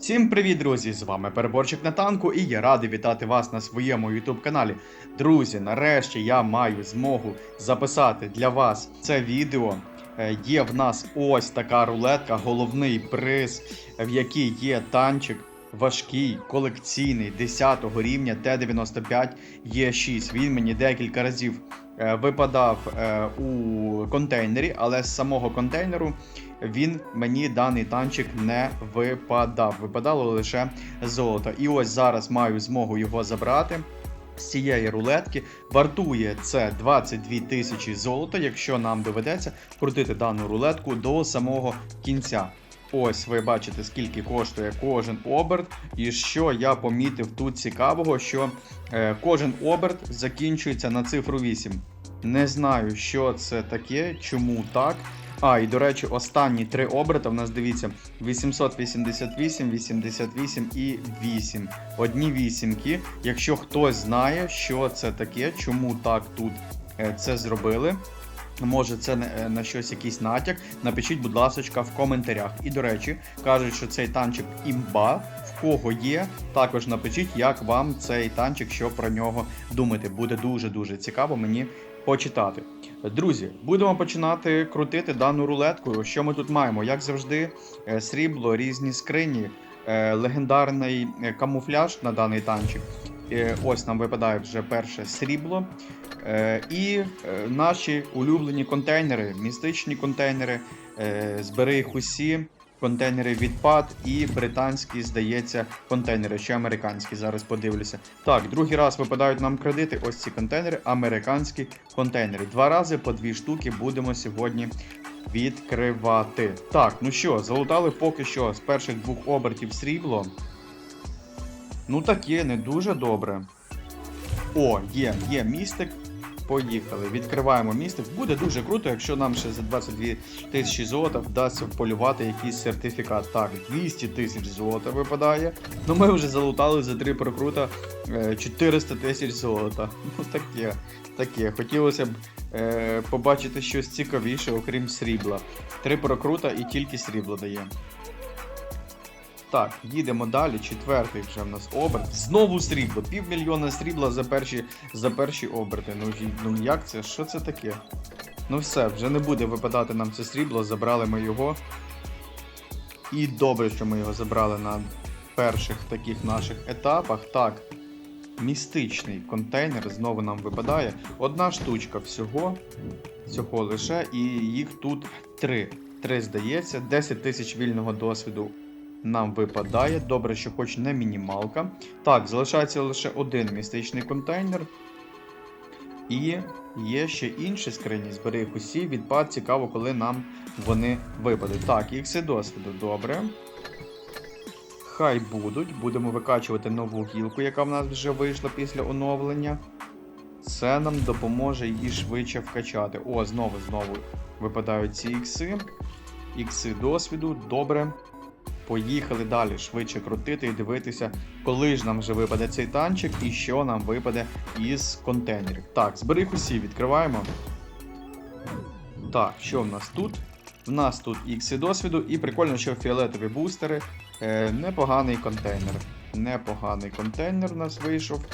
Всім привіт, друзі! З вами Переборчик на танку, і я радий вітати вас на своєму YouTube каналі. Друзі, нарешті я маю змогу записати для вас це відео. Е, Є в нас ось така рулетка, головний приз, в якій є танчик важкий, колекційний 10 рівня Т-95 Е6. Він мені декілька разів е, випадав е, у контейнері, але з самого контейнеру він мені даний танчик не випадав. Випадало лише золото. І ось зараз маю змогу його забрати. З цієї рулетки вартує це 22 тисячі золота, якщо нам доведеться крутити дану рулетку до самого кінця. Ось ви бачите, скільки коштує кожен оберт. І що я помітив тут цікавого, що е, кожен оберт закінчується на цифру 8. Не знаю, що це таке, чому так. А, і до речі, останні три оберта в нас дивіться 888, 88 і 8. Одні вісімки. Якщо хтось знає, що це таке, чому так тут е, це зробили. Може, це на- е, щось якийсь натяк. Напишіть, будь ласка, в коментарях. І до речі, кажуть, що цей танчик імба. В кого є, також напишіть, як вам цей танчик, що про нього думаєте. Буде дуже дуже цікаво мені почитати. Друзі, будемо починати крутити дану рулетку. Що ми тут маємо? Як завжди, е, срібло, різні скрині, е, легендарний е, камуфляж на даний танчик. Ось нам випадає вже перше срібло. І наші улюблені контейнери, містичні контейнери, збери їх усі. Контейнери відпад і британські, здається, контейнери, чи американські. Зараз подивлюся. Так, другий раз випадають нам кредити. Ось ці контейнери, американські контейнери. Два рази по дві штуки будемо сьогодні відкривати. Так, ну що, залутали поки що з перших двох обертів срібло. Ну таке, не дуже добре. О, є, є містик. Поїхали. Відкриваємо містик. Буде дуже круто, якщо нам ще за 22 тисячі золота вдасться полювати якийсь сертифікат. Так, 200 тисяч золота випадає. Ну ми вже залутали за три прокрута е, 400 тисяч золота. Ну таке, таке. Хотілося б е, побачити щось цікавіше, окрім срібла. Три прокрута і тільки срібло дає. Так, їдемо далі. Четвертий вже в нас оберт. Знову срібло. Півмільйона срібла за перші, за перші оберти. Ну, ну як це? Що це таке? Ну все, вже не буде випадати нам це срібло, забрали ми його. І добре, що ми його забрали на перших таких наших етапах. Так, містичний контейнер знову нам випадає. Одна штучка всього. Всього лише, і їх тут три. Три здається, 10 тисяч вільного досвіду нам випадає. Добре, що хоч не мінімалка. Так, залишається лише один містичний контейнер. І є ще інші скрині. Збери їх усі. Відпад цікаво, коли нам вони випадуть. Так, ікси досвіду, добре. Хай будуть. Будемо викачувати нову гілку, яка в нас вже вийшла після оновлення. Це нам допоможе її швидше вкачати. О, знову знову випадають ці ікси. Ікси досвіду, добре. Поїхали далі швидше крутити і дивитися, коли ж нам вже випаде цей танчик і що нам випаде із контейнерів. Так, збери їх усі відкриваємо. Так, що в нас тут? В нас тут ікси досвіду, і прикольно, що фіолетові бустери. Е, непоганий контейнер. Непоганий контейнер у нас вийшов.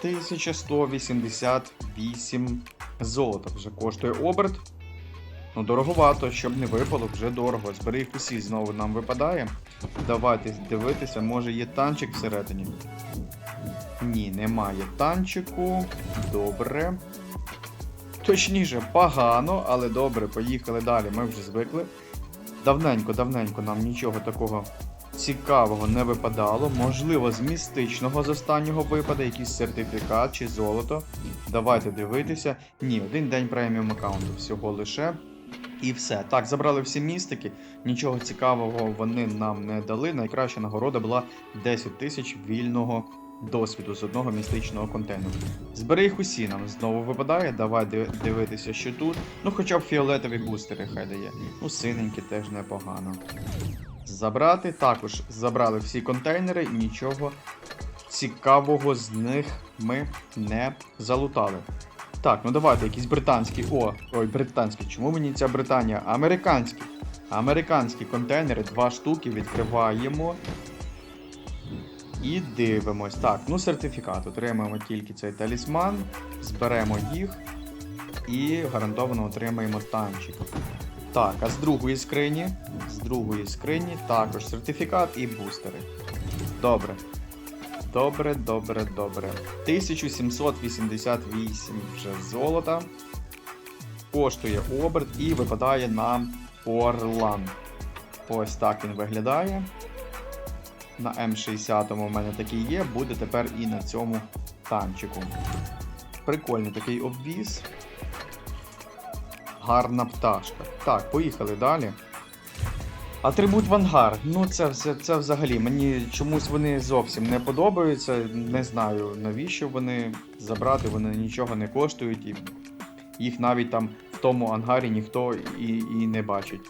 1188 золота вже коштує оберт. Ну, дороговато, щоб не випало, вже дорого. Збери їх усі знову нам випадає. Давайте дивитися, може є танчик всередині. Ні, немає танчику. Добре. Точніше, погано, але добре, поїхали далі. Ми вже звикли. Давненько, давненько нам нічого такого цікавого не випадало. Можливо, з містичного з останнього випаде якийсь сертифікат чи золото. Давайте дивитися. Ні, один день преміум аккаунту всього лише. І все. Так, забрали всі містики. Нічого цікавого вони нам не дали. Найкраща нагорода була 10 тисяч вільного досвіду з одного містичного контейнеру. Збери їх усі нам знову випадає. Давай дивитися, що тут. Ну, хоча б фіолетові бустери хай дає. Ну, синенькі теж непогано. Забрати. Також забрали всі контейнери нічого цікавого з них ми не залутали. Так, ну давайте якісь британські. О, ой, британські. Чому мені ця Британія? Американські. Американські контейнери, два штуки відкриваємо. І дивимось. Так, ну сертифікат. Отримаємо тільки цей талісман, зберемо їх і гарантовано отримаємо танчик. Так, а з другої скрині, з другої скрині також сертифікат і бустери. Добре. Добре, добре, добре. 1788 вже золота. Коштує оберт і випадає нам Орлан. Ось так він виглядає. На М60 у мене такий є, буде тепер і на цьому танчику. Прикольний такий обвіз. Гарна пташка. Так, поїхали далі. Атрибут Вангар. Ну це, це, це взагалі. Мені чомусь вони зовсім не подобаються. Не знаю навіщо вони забрати, вони нічого не коштують, і їх навіть там в тому ангарі ніхто і, і не бачить.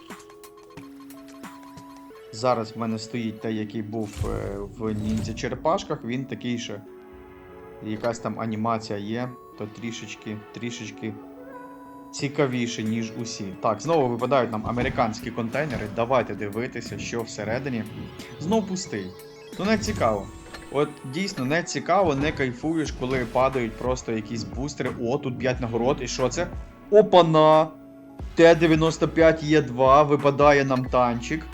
Зараз в мене стоїть той, який був е, в ніндзя черепашках, він такий же. Якась там анімація є, то трішечки, трішечки цікавіше, ніж усі. Так, знову випадають нам американські контейнери. Давайте дивитися, що всередині. Знов пустий. Ну не цікаво. От дійсно не цікаво, не кайфуєш, коли падають просто якісь бустери. О, тут 5 нагород. І що це? Опана! Т-95 Є2, випадає нам танчик.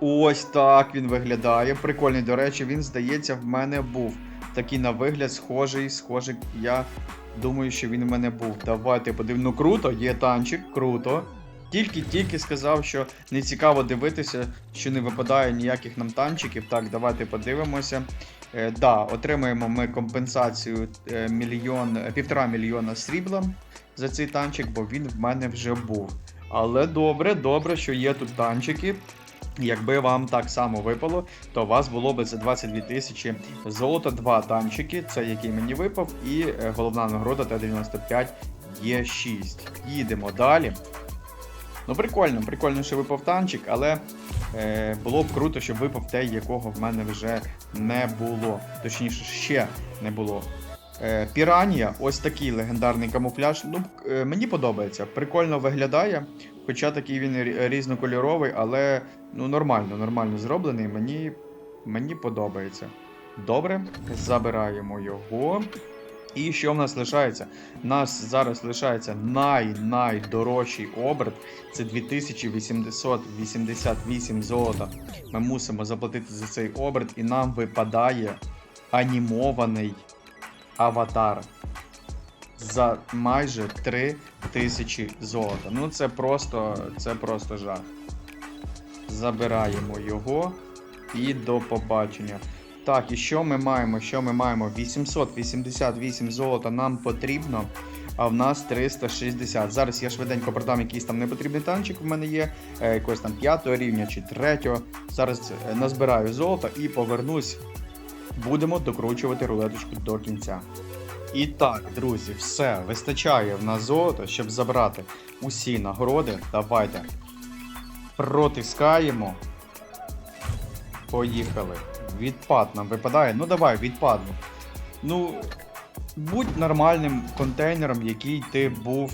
Ось так він виглядає. Прикольний, до речі, він, здається, в мене був. Такий на вигляд схожий, схожий. Я думаю, що він в мене був. Давайте подивимо. Ну круто, є танчик, круто. Тільки-тільки сказав, що не цікаво дивитися, що не випадає ніяких нам танчиків. Так, давайте подивимося. Е, да, отримаємо ми компенсацію е, мільйон, е, півтора мільйона срібла за цей танчик, бо він в мене вже був. Але добре, добре, що є тут танчики. Якби вам так само випало, то у вас було б за 22 тисячі золота, два танчики, це який мені випав, і е, головна нагорода Т-95 є 6. Їдемо далі. Ну, прикольно, прикольно, що випав танчик, але е, було б круто, щоб випав той, якого в мене вже не було. Точніше, ще не було. Е, Піранія, ось такий легендарний камуфляж. Ну, е, мені подобається. Прикольно виглядає. Хоча такий він різнокольоровий, але ну нормально, нормально зроблений. Мені, мені подобається. Добре, забираємо його. І що в нас лишається? У нас зараз лишається най-найдорожчий оберт. Це 2888 золота. Ми мусимо заплатити за цей оберт, і нам випадає анімований аватар за майже 3000 золота. Ну це просто, це просто жах. Забираємо його і до побачення. Так, і що ми маємо? Що ми маємо? 888 золота нам потрібно, а в нас 360. Зараз я швиденько продам якийсь там непотрібний танчик. В мене є е, якогось там 5 рівня чи 3. Зараз е, назбираю золото і повернусь. Будемо докручувати рулеточку до кінця. І так, друзі, все, вистачає в нас золота, щоб забрати усі нагороди. Давайте протискаємо. Поїхали. Відпад нам випадає. Ну давай, відпадну. Ну, будь нормальним контейнером, який ти був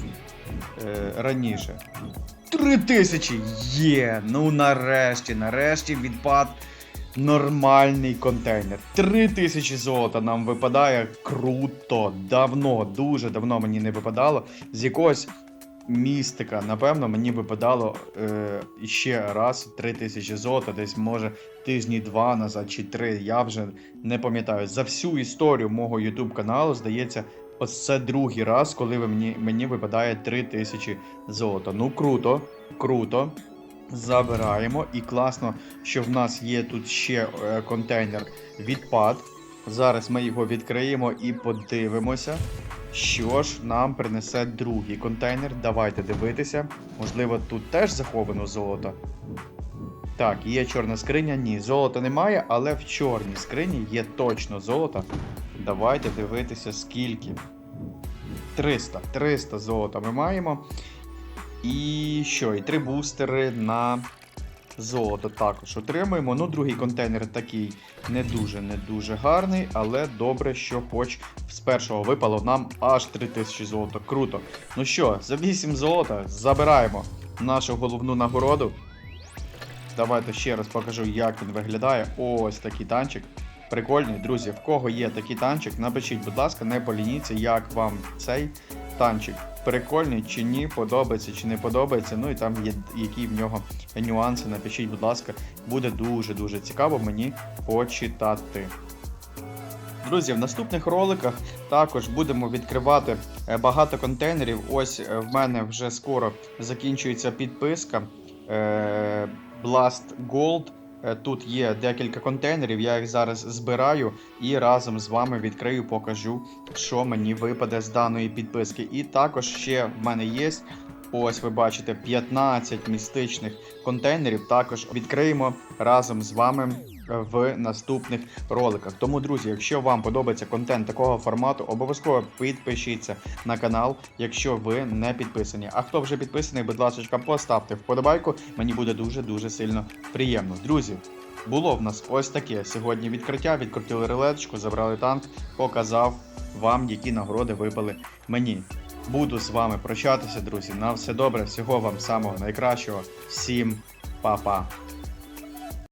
е, раніше. Три тисячі! Є! Ну нарешті, нарешті відпад нормальний контейнер. Три тисячі золота нам випадає круто. Давно, дуже давно мені не випадало. З якогось містика, напевно, мені випадало е, ще раз 3 тисячі золота, десь може тижні два назад чи три. Я вже не пам'ятаю. За всю історію мого YouTube каналу, здається, ось це другий раз, коли ви мені, мені випадає 3 тисячі золота. Ну круто, круто. Забираємо. І класно, що в нас є тут ще е, контейнер відпад. Зараз ми його відкриємо і подивимося, що ж нам принесе другий контейнер. Давайте дивитися. Можливо, тут теж заховано золото. Так, є чорна скриня. Ні, золота немає, але в чорній скрині є точно золото. Давайте дивитися, скільки. 300. 300 золота ми маємо. І що? І три бустери на золото також отримуємо. Ну, другий контейнер такий не дуже не дуже гарний, але добре, що хоч з першого випало нам аж 3000 золота. Круто. Ну що, за 8 золота забираємо нашу головну нагороду. Давайте ще раз покажу, як він виглядає. Ось такий танчик. прикольний. Друзі, в кого є такий танчик, напишіть, будь ласка, не полініться, як вам цей танчик. Прикольний чи ні, подобається чи не подобається. Ну і там є які в нього нюанси. Напишіть, будь ласка, буде дуже-дуже цікаво мені почитати. Друзі, в наступних роликах також будемо відкривати е, багато контейнерів. Ось е, в мене вже скоро закінчується підписка е, Blast Gold. Е, Тут є декілька контейнерів, я їх зараз збираю і разом з вами відкрию, покажу, що мені випаде з даної підписки. І також ще в мене є. Ось ви бачите 15 містичних контейнерів. Також відкриємо разом з вами в наступних роликах. Тому, друзі, якщо вам подобається контент такого формату, обов'язково підпишіться на канал, якщо ви не підписані. А хто вже підписаний, будь ласка, поставте вподобайку. Мені буде дуже дуже сильно приємно. Друзі, було в нас ось таке сьогодні відкриття. Відкрутили рулеточку, забрали танк, показав вам, які нагороди випали мені. Буду з вами прощатися, друзі. На все добре, всього вам самого найкращого. Всім па-па.